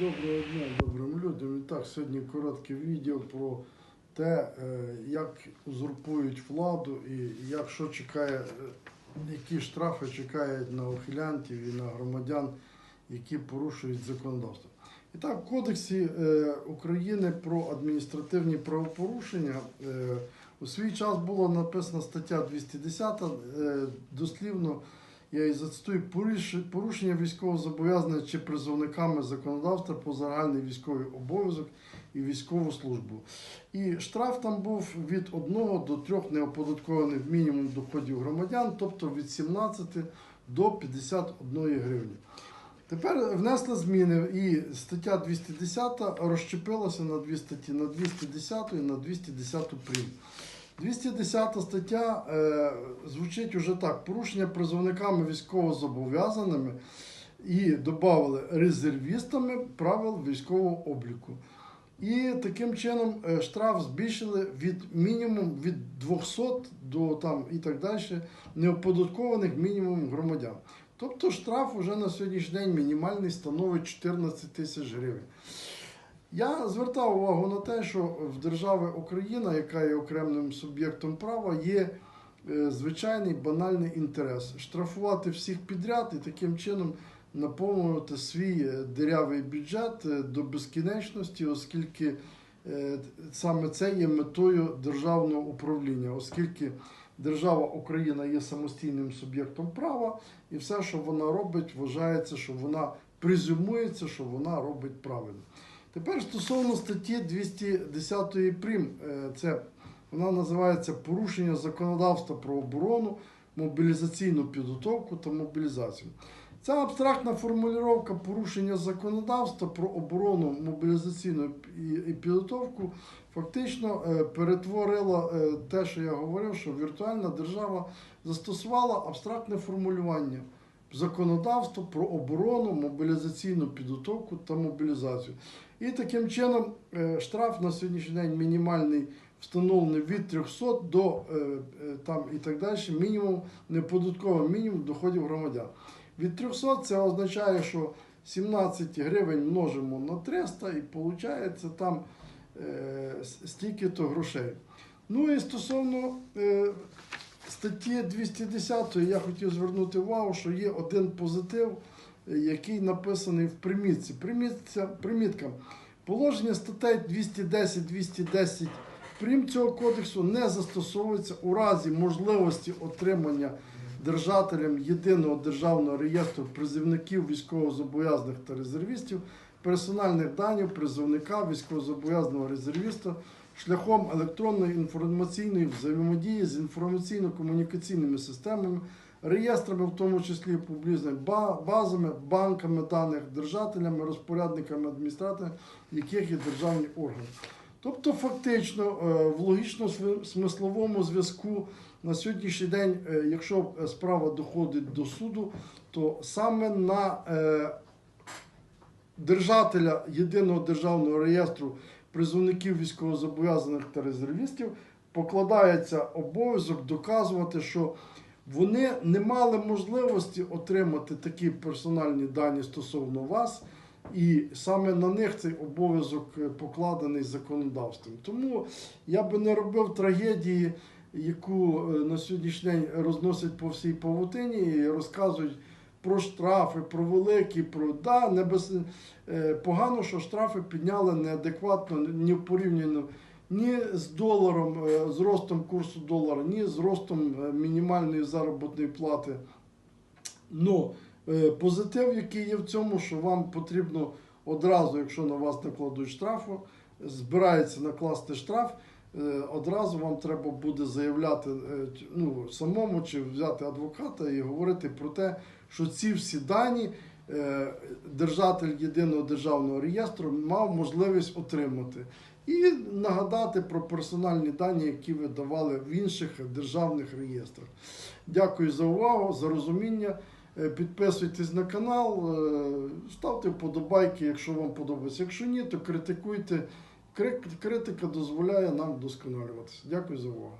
Доброго дня добрим людям. І так, сьогодні коротке відео про те, е, як узурпують владу і як що чекає, е, які штрафи чекають на ухилянтів і на громадян, які порушують законодавство. І так, в Кодексі е, України про адміністративні правопорушення у свій час була написана стаття 210, е, дослівно і зацитую «Поріш- порушення військового зобов'язання чи призовниками законодавства по загальний військовий обов'язок і військову службу. І штраф там був від 1 до 3 неоподаткованих мінімум доходів громадян, тобто від 17 до 51 гривні. Тепер внесли зміни, і стаття 210 розщепилася на дві статті: на 210 і на 210 прим. 210 стаття е, звучить уже так: порушення призовниками військовозобов'язаними і додали резервістами правил військового обліку. І таким чином е, штраф збільшили від мінімум від 200 до там і так далі неоподаткованих мінімум громадян. Тобто штраф уже на сьогоднішній день мінімальний становить 14 тисяч гривень. Я звертав увагу на те, що в держави Україна, яка є окремим суб'єктом права, є е, звичайний банальний інтерес штрафувати всіх підряд і таким чином наповнювати свій е, дирявий бюджет е, до безкінечності, оскільки саме це є метою державного управління, оскільки держава Україна є самостійним суб'єктом права, і все, що вона робить, вважається, що вона презюмується, що вона робить правильно. Тепер стосовно статті 210 прим, е, це вона називається порушення законодавства про оборону, мобілізаційну підготовку та мобілізацію. Ця абстрактна формулювання порушення законодавства про оборону, мобілізаційну і підготовку фактично е, перетворила е, те, що я говорив, що віртуальна держава застосувала абстрактне формулювання законодавство про оборону, мобілізаційну підготовку та мобілізацію. І таким чином е, штраф на сьогоднішній день мінімальний встановлений від 300 до е, е, там і так далі, мінімум неподатковий мінімум доходів громадян. Від 300 це означає, що 17 гривень множимо на 300 і виходить там стільки-то грошей. Ну і стосовно статті 210 я хотів звернути увагу, що є один позитив, який написаний в примітці. Примітця, примітка. Положення статей 210-210 прим цього кодексу не застосовується у разі можливості отримання держателям єдиного державного реєстру призовників військовозобов'язаних та резервістів, персональних даних призовника військовозобов'язаного резервіста шляхом електронної інформаційної взаємодії з інформаційно-комунікаційними системами, реєстрами, в тому числі публічними базами, банками даних, держателями, розпорядниками адміністраторами, яких є державні органи. Тобто, фактично, е, в логічно-смисловому зв'язку на сьогоднішній день, е, якщо е, справа доходить до суду, то саме на держателя єдиного державного реєстру призовників військовозобов'язаних та резервістів покладається обов'язок доказувати, що вони не мали можливості отримати такі персональні дані стосовно вас, і саме на них цей обов'язок е, покладений законодавством. Тому я би не робив трагедії, яку е, на сьогоднішній день розносять по всій павутині і розказують про штрафи, про великі, про да, не без, е, погано, що штрафи підняли неадекватно, ні порівняно ні з доларом, е, з ростом курсу долара, ні з ростом е, мінімальної заробітної плати. Ну, е, позитив, який є в цьому, що вам потрібно одразу, якщо на вас накладуть штрафу, збирається накласти штраф. Одразу вам треба буде заявляти ну, самому чи взяти адвоката і говорити про те, що ці всі дані держатель єдиного державного реєстру мав можливість отримати. І нагадати про персональні дані, які ви давали в інших державних реєстрах. Дякую за увагу, за розуміння. Е, Підписуйтесь на канал, е, ставте вподобайки, якщо вам подобається. Якщо ні, то критикуйте. Критика дозволяє нам вдосконалюватися. Дякую за увагу.